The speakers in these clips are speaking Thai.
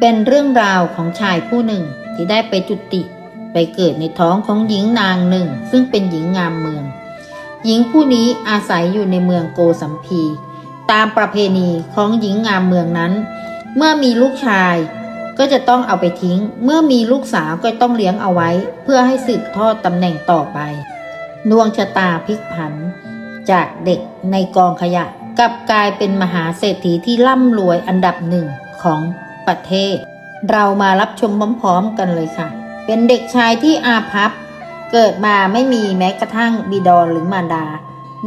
เป็นเรื่องราวของชายผู้หนึ่งที่ได้ไปจุติ ไปเกิดในท้องของหญิงนางหนึ่ง ซึ่งเป็นหญิงงามเมือง หญิงผู้นี้อาศัยอยู่ในเมืองโกสัมพี ตามประเพณีของหญิงงามเมืองนั้น เมื่อมีลูกชายก็จะต้องเอาไปทิ้ง เมื่อมีลูกสาวก็ต้องเลี้ยงเอาไว้ เพื่อให้สืบทอดตำแหน่งต่อไป ดวงชะตาพลิกผัน จากเด็กในกองขยะกลับกลายเป็นมหาเศรษฐีที่ร่ำรวยอันดับหนึ่งของ ประเทศ เรามารับชมพร้อมๆกันเลยค่ะ เป็นเด็กชายที่อาภัพ เกิดมาไม่มีแม้กระทั่งบิดรหรือมารดา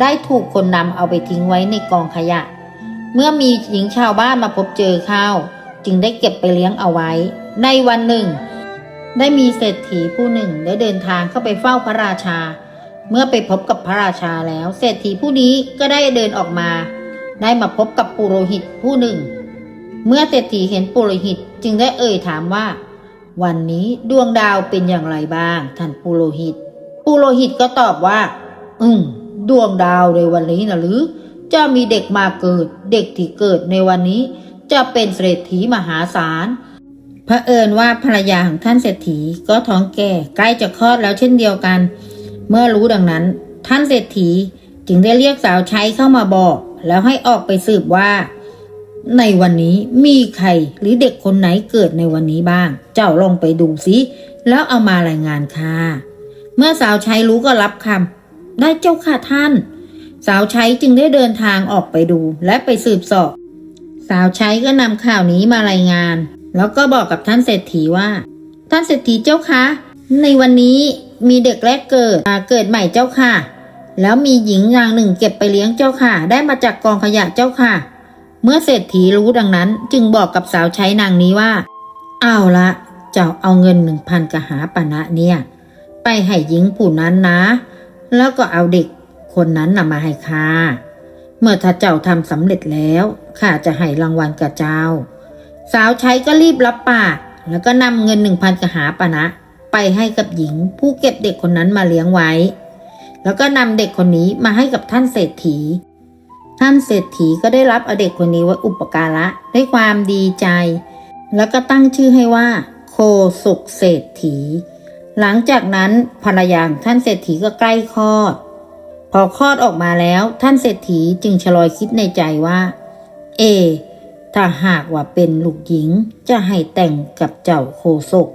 ได้ถูกคนนำเอาไปทิ้งไว้ในกองขยะ เมื่อมีหญิงชาวบ้านมาพบเจอเข้า จึงได้เก็บไปเลี้ยงเอาไว้ ในวันหนึ่ง ได้มีเศรษฐีผู้หนึ่งได้เดินทางเข้าไปเฝ้าพระราชา เมื่อไปพบกับพระราชาแล้ว เศรษฐีผู้นี้ก็ได้เดินออกมาได้มาพบกับปุโรหิตผู้หนึ่ง เมื่อเศรษฐีเห็นปุโรหิตจึงได้เอ่ยถามว่า วันนี้ดวงดาวเป็นอย่างไรบ้างท่านปุโรหิต ปุโรหิตก็ตอบว่า อืมดวงดาวในวันนี้นะหรือ จะมีเด็กมาเกิด เด็กที่เกิดในวันนี้ จะเป็นเศรษฐีมหาศาลพระเอิญว่าภรรยาของท่านเศรษฐีก็ท้องแก่ใกล้จะคลอดแล้วเช่นเดียวกัน เมื่อรู้ดังนั้น ท่านเศรษฐีจึงได้เรียกสาวใช้เข้ามาบอก แล้วให้ออกไปสืบว่า ในวันนี้มีใครหรือเด็กคนไหนเกิดในวันนี้บ้าง เจ้าลองไปดูสิแล้วเอามารายงานค่ะเมื่อสาวใช้รู้ก็รับคำได้เจ้าค่ะท่าน สาวใช้จึงได้เดินทางออกไปดูและไปสืบสอบ สาวใช้ก็นำข่าวนี้มารายงาน แล้วก็บอกกับท่านเศรษฐีว่า ท่านเศรษฐีเจ้าคะในวันนี้มีเด็กแรกเกิดอ่าเกิดใหม่เจ้าค่ะ แล้วมีหญิงนางหนึ่งเก็บไปเลี้ยงเจ้าค่ะ ได้มาจากกองขยะเจ้าค่ะ เมื่อเศรษฐีรู้ดังนั้นจึงบอกกับสาวใช้นางนี้ว่าเอาละเจ้าเอาเงินหนึ่งพันกหาปณะเนี่ย ไปให้หญิงผู้นั้นนะ แล้วก็เอาเด็กคนนั้นนำมาให้ข้าเมื่อถ้าเจ้าทำสำเร็จแล้วข้าจะให้รางวัลกับเจ้า สาวใช้ก็รีบรับปากแล้วก็นำเงินหนึ่งพันกหาปณะไปให้กับหญิงผู้เก็บเด็กคนนั้นมาเลี้ยงไว้ แล้วก็นำเด็กคนนี้มาให้กับท่านเศรษฐี ท่านเศรษฐีก็ได้รับเอาเด็กคนนี้ไว้อุปการะด้วยความดีใจ แล้วก็ตั้งชื่อให้ว่า โคสุกเศรษฐี หลังจากนั้นภรรยาท่านเศรษฐีก็ใกล้คลอด พอคลอดออกมาแล้วท่านเศรษฐีจึงชลอยคิดในใจว่า เอ ถ้าหากว่าเป็นลูกหญิงจะให้แต่งกับเจ้าโคศก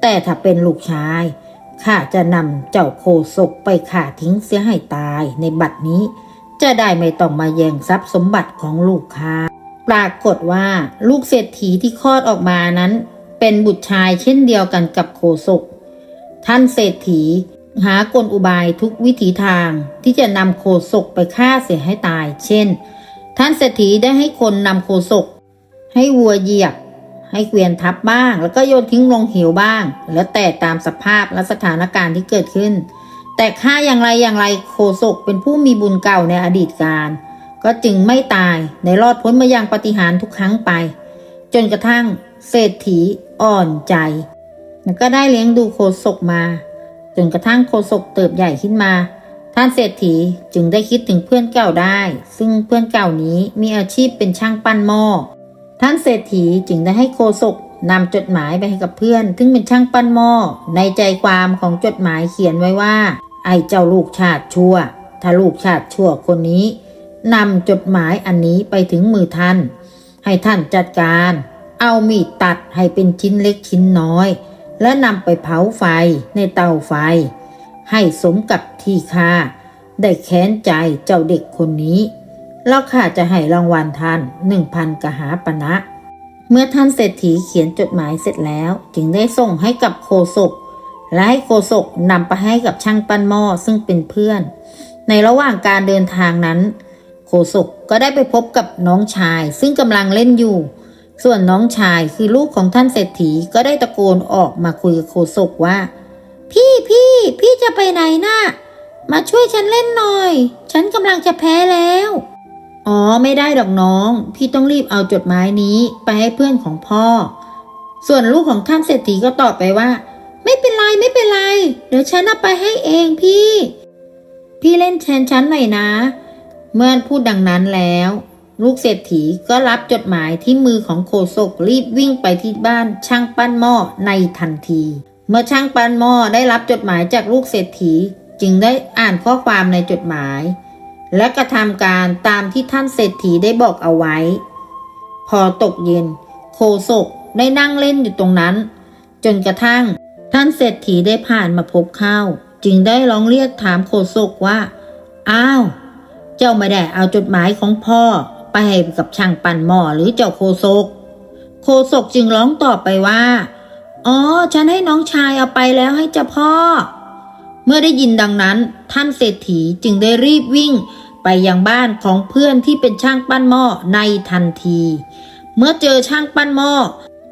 แต่ถ้าเป็นลูกชายข้าจะนำเจ้าโคศกไปข่าทิ้งเสียให้ตายในบัดนี้ จะได้ไม่ต้องมาแย่งทรัพย์สมบัติของลูกค้า ปรากฏว่าลูกเศรษฐีที่คลอดออกมานั้น เป็นบุตรชายเช่นเดียวกันกับโคศก ท่านเศรษฐี หากลอุบายทุกวิถีทางที่จะนำโคศกไปฆ่าเสียให้ตาย เช่น ท่านเศรษฐีได้ให้คนนำโคศก ให้วัวเหยียบให้เกวียนทับบ้าง แล้วก็โยนทิ้งลงเหวบ้าง แล้วแต่ตามสภาพและสถานการณ์ที่เกิดขึ้น แต่ค่าอย่างไรอย่างไรโคศกเป็นผู้มีบุญเก่าในอดีตการ ก็จึงไม่ตายในรอดพ้นมาอย่างปฏิหารทุกครั้งไป จนกระทั่งเศรษฐีอ่อนใจ แล้วก็ได้เลี้ยงดูโคศกมา จนกระทั่งโคศกเติบใหญ่ขึ้นมา ท่านเศรษฐีจึงได้คิดถึงเพื่อนเก่าได้ ซึ่งเพื่อนเก่านี้มีอาชีพเป็นช่างปั้นหม้อท่านเศรษฐีจึงได้ให้โคศก นำจดหมายไปให้กับเพื่อน ซึ่งเป็นช่างปั้นหม้อ ในใจความของจดหมายเขียนไว้ว่า ไอ้เจ้าลูกชาติชั่ว ถ้าลูกชาติชั่วคนนี้นำจดหมายอันนี้ไปถึงมือท่าน ให้ท่านจัดการ เอามีดตัดให้เป็นชิ้นเล็กชิ้นน้อย และนำไปเผาไฟในเตาไฟ ให้สมกับที่ข้าได้แค้นใจเจ้าเด็กคนนี้ แล้วข้าจะให้รางวัลท่านหนึ่งพันกหาปณะ เมื่อท่านเศรษฐีเขียนจดหมายเสร็จแล้ว จึงได้ส่งให้กับโคศกและให้โคศกนำไปให้กับช่างปั้นหม้อซึ่งเป็นเพื่อน ในระหว่างการเดินทางนั้น โคศกก็ได้ไปพบกับน้องชาย ซึ่งกำลังเล่นอยู่ ส่วนน้องชายคือลูกของท่านเศรษฐีก็ได้ตะโกนออกมาคุยกับโคศกว่า พี่พี่พี่จะไปไหนนะ่ะมาช่วยฉันเล่นหน่อย ฉันกำลังจะแพ้แล้ว อ๋อไม่ได้ดอกน้อง พี่ต้องรีบเอาจดหมายนี้ไปให้เพื่อนของพ่อ ส่วนลูกของท่านเศรษฐีก็ตอบไปว่า ไม่เป็นไรไม่เป็นไร เดี๋ยวฉันเอาไปให้เองพี่ พี่เล่นแทนฉันหน่อยนะ เมื่อพูดดังนั้นแล้ว ลูกเศรษฐีก็รับจดหมายที่มือของโคศกรีบวิ่งไปที่บ้านช่างปั้นหม้อในทันที เมื่อช่างปั้นหม้อได้รับจดหมายจากลูกเศรษฐี จึงได้อ่านข้อความในจดหมาย และกระทำการตามที่ท่านเศรษฐีได้บอกเอาไว้ พอตกเย็น โคศกได้นั่งเล่นอยู่ตรงนั้น จนกระทั่งท่านเศรษฐีได้ผ่านมาพบเข้า จึงได้ร้องเรียกถามโคศกว่า อ้าว เจ้าไม่ได้เอาจดหมายของพ่อไปให้กับช่างปั่นหม้อหรือเจ้าโคศก โคศกจึงร้องตอบไปว่า อ๋อ ฉันให้น้องชายเอาไปแล้วให้เจ้าพ่อ เมื่อได้ยินดังนั้น ท่านเศรษฐีจึงได้รีบวิ่ง ไปยังบ้านของเพื่อนที่เป็นช่างปั้นหม้อในทันที เมื่อเจอช่างปั้นหม้อ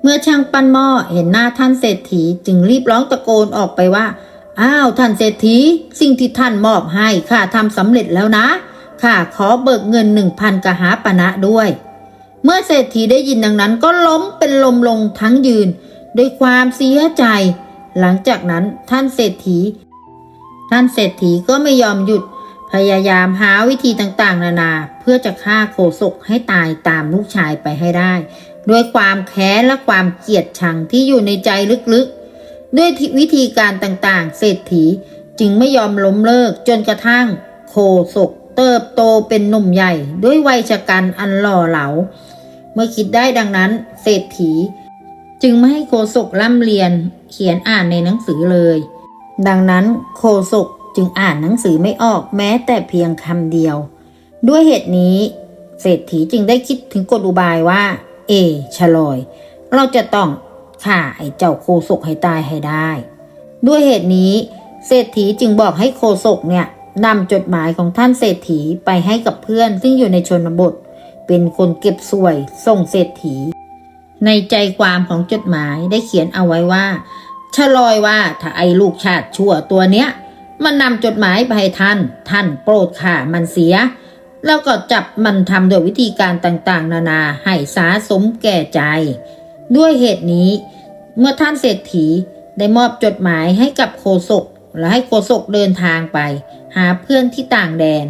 เมื่อช่างปั้นหม้อเห็นหน้าท่านเศรษฐีจึงรีบร้องตะโกนออกไปว่า อ้าวท่านเศรษฐีสิ่งที่ท่านมอบให้ข้าทำสำเร็จแล้วนะข้าขอเบิกเงินหนึ่งพันกหาปณะด้วย เมื่อเศรษฐีได้ยินดังนั้นก็ล้มเป็นลมลงทั้งยืน ด้วยความเสียใจ หลังจากนั้นท่านเศรษฐี ท่านเศรษฐีก็ไม่ยอมหยุด พยายามหาวิธีต่างๆ นานาเพื่อจะฆ่าโคศกให้ตายตามลูกชายไปให้ได้ ด้วยความแค้นและความเกลียดชังที่อยู่ในใจลึกๆ ด้วยวิธีการต่างๆ เศรษฐีจึงไม่ยอมล้มเลิกจนกระทั่งโคศกเติบโตเป็นหนุ่มใหญ่ด้วยวัยชะกันอันหล่อเหลา เมื่อคิดได้ดังนั้น เศรษฐี จึงไม่ให้โคศกร่ำเรียนเขียนอ่านในหนังสือเลย ดังนั้นโคศก จึงอ่านหนังสือไม่ออกแม้แต่เพียงคำเดียว ด้วยเหตุนี้ เศรษฐีจึงได้คิดถึงกฎอุบายว่า เอชลอย เราจะต้องฆ่าไอ้เจ้าโคศกให้ตายให้ได้ ด้วยเหตุนี้เศรษฐีจึงบอกให้โคศกเนี่ยนำจดหมายของท่านเศรษฐีไปให้กับเพื่อน ซึ่งอยู่ในชนบท เป็นคนเก็บสวยส่งเศรษฐี ในใจความของจดหมายได้เขียนเอาไว้ว่าชะลอยว่าถ้าไอ้ลูกชาติชั่วตัวเนี้ย มันนำจดหมายไปให้ท่าน ท่านโปรดข่ามันเสีย แล้วก็จับมันทำโดยวิธีการต่างๆ นานาให้สาสมแก่ใจ ด้วยเหตุนี้ เมื่อท่านเศรษฐีได้มอบจดหมายให้กับโคศก และให้โคศกเดินทางไป หาเพื่อนที่ต่างแดน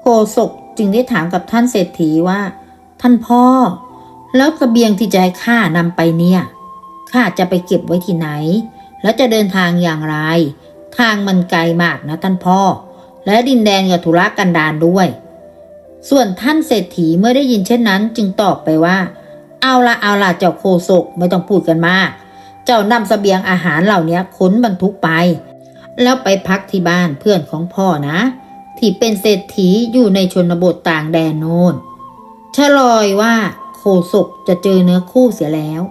โคศกจึงได้ถามกับท่านเศรษฐีว่า ท่านพ่อ แล้วกระเบียงที่จะให้ข้านำไปเนี่ยข้าจะไปเก็บไว้ที่ไหน แล้วจะเดินทางอย่างไร ทางมันไกลมากนะท่านพ่อ และดินแดนกับธุระกันดารด้วย ส่วนท่านเศรษฐีเมื่อได้ยินเช่นนั้น จึงตอบไปว่า เอาละเอาละเจ้าโคศกไม่ต้องพูดกันมาก เจ้านำเสบียงอาหารเหล่านี้ขนบรรทุกไป แล้วไปพักที่บ้านเพื่อนของพ่อนะ ที่เป็นเศรษฐีอยู่ในชนบทต่างแดนโน้นชะลอยว่าโคศกจะเจอเนื้อคู่เสียแล้ว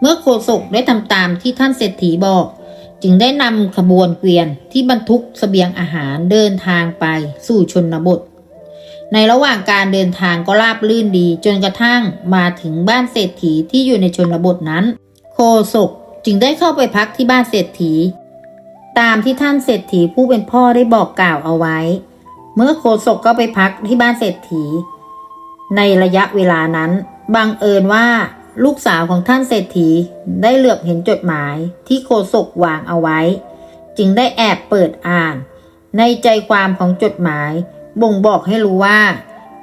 เมื่อโคศกได้ทำตามที่ท่านเศรษฐีบอก จึงได้นำขบวนเกวียนที่บรรทุกเสบียงอาหารเดินทางไปสู่ชนบท ในระหว่างการเดินทางก็ราบลื่นดีจนกระทั่งมาถึงบ้านเศรษฐีที่อยู่ในชนบทนั้น โคศกจึงได้เข้าไปพักที่บ้านเศรษฐี ตามที่ท่านเศรษฐีผู้เป็นพ่อได้บอกกล่าวเอาไว้ เมื่อโคศกก็ไปพักที่บ้านเศรษฐี ในระยะเวลานั้นบังเอิญว่า ลูกสาวของท่านเศรษฐีได้เหลือบเห็นจดหมายที่โคศกวางเอาไว้ จึงได้แอบเปิดอ่าน ในใจความของจดหมายบ่งบอกให้รู้ว่า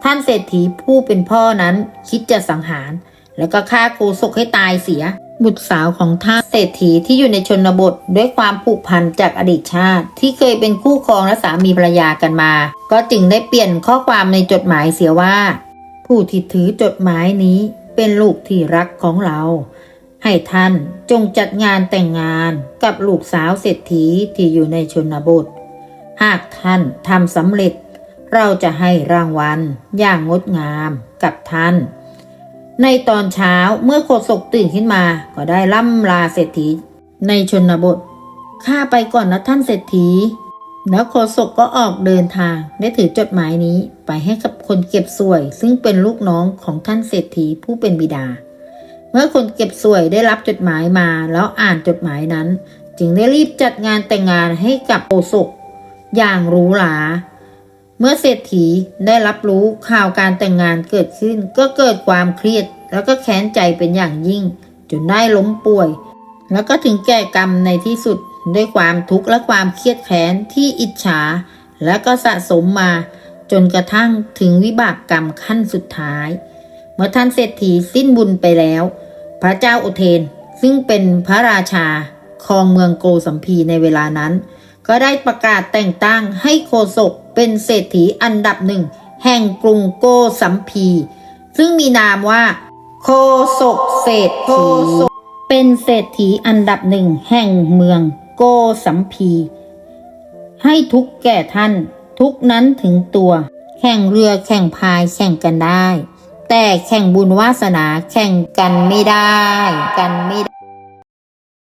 ท่านเศรษฐีผู้เป็นพ่อนั้นคิดจะสังหาร แล้วก็ฆ่าโคศกให้ตายเสีย บุตรสาวของท่านเศรษฐีที่อยู่ในชนบทด้วยความผูกพันจากอดีตชาติ ที่เคยเป็นคู่ครองและสามีภรรยากันมา ก็จึงได้เปลี่ยนข้อความในจดหมายเสียว่า ผู้ที่ถือจดหมายนี้เป็นลูกที่รักของเรา ให้ท่านจงจัดงานแต่งงานกับลูกสาวเศรษฐีที่อยู่ในชนบท หากท่านทำสำเร็จ เราจะให้รางวัลอย่างงดงามกับท่าน ในตอนเช้าเมื่อโคศกตื่นขึ้นมาก็ได้ล่ำลาเศรษฐีในชนบทข้าไปก่อนนะท่านเศรษฐี แล้วโคศกก็ออกเดินทางได้ถือจดหมายนี้ไปให้กับคนเก็บสวย ซึ่งเป็นลูกน้องของท่านเศรษฐีผู้เป็นบิดา เมื่อคนเก็บสวยได้รับจดหมายมาแล้วอ่านจดหมายนั้น จึงได้รีบจัดงานแต่งงานให้กับโคศกอย่างหรูหราเมื่อเศรษฐีได้รับรู้ข่าวการแต่งงานเกิดขึ้น ก็เกิดความเครียด แล้วก็แค้นใจเป็นอย่างยิ่ง จนได้ล้มป่วย แล้วก็ถึงแก่กรรมในที่สุด ด้วยความทุกข์และความเครียดแค้นที่อิจฉา และก็สะสมมาจนกระทั่งถึงวิบากกรรมขั้นสุดท้าย เมื่อท่านเศรษฐีสิ้นบุญไปแล้ว พระเจ้าอุเทนซึ่งเป็นพระราชาครองเมืองโกสัมพีในเวลานั้น ก็ได้ประกาศแต่งตั้งให้โคศกเป็นเศรษฐีอันดับหนึ่ง แห่งกรุงโกสัมพี ซึ่งมีนามว่า โคศกเศรษฐีเป็นเศรษฐีอันดับหนึ่งแห่งเมือง โกสัมพี ให้ทุกแก่ท่าน ทุกนั้นถึงตัว แข่งเรือแข่งพายแข่งกันได้ แต่แข่งบุญวาสนาแข่งกันไม่ได้ กันไม่ได้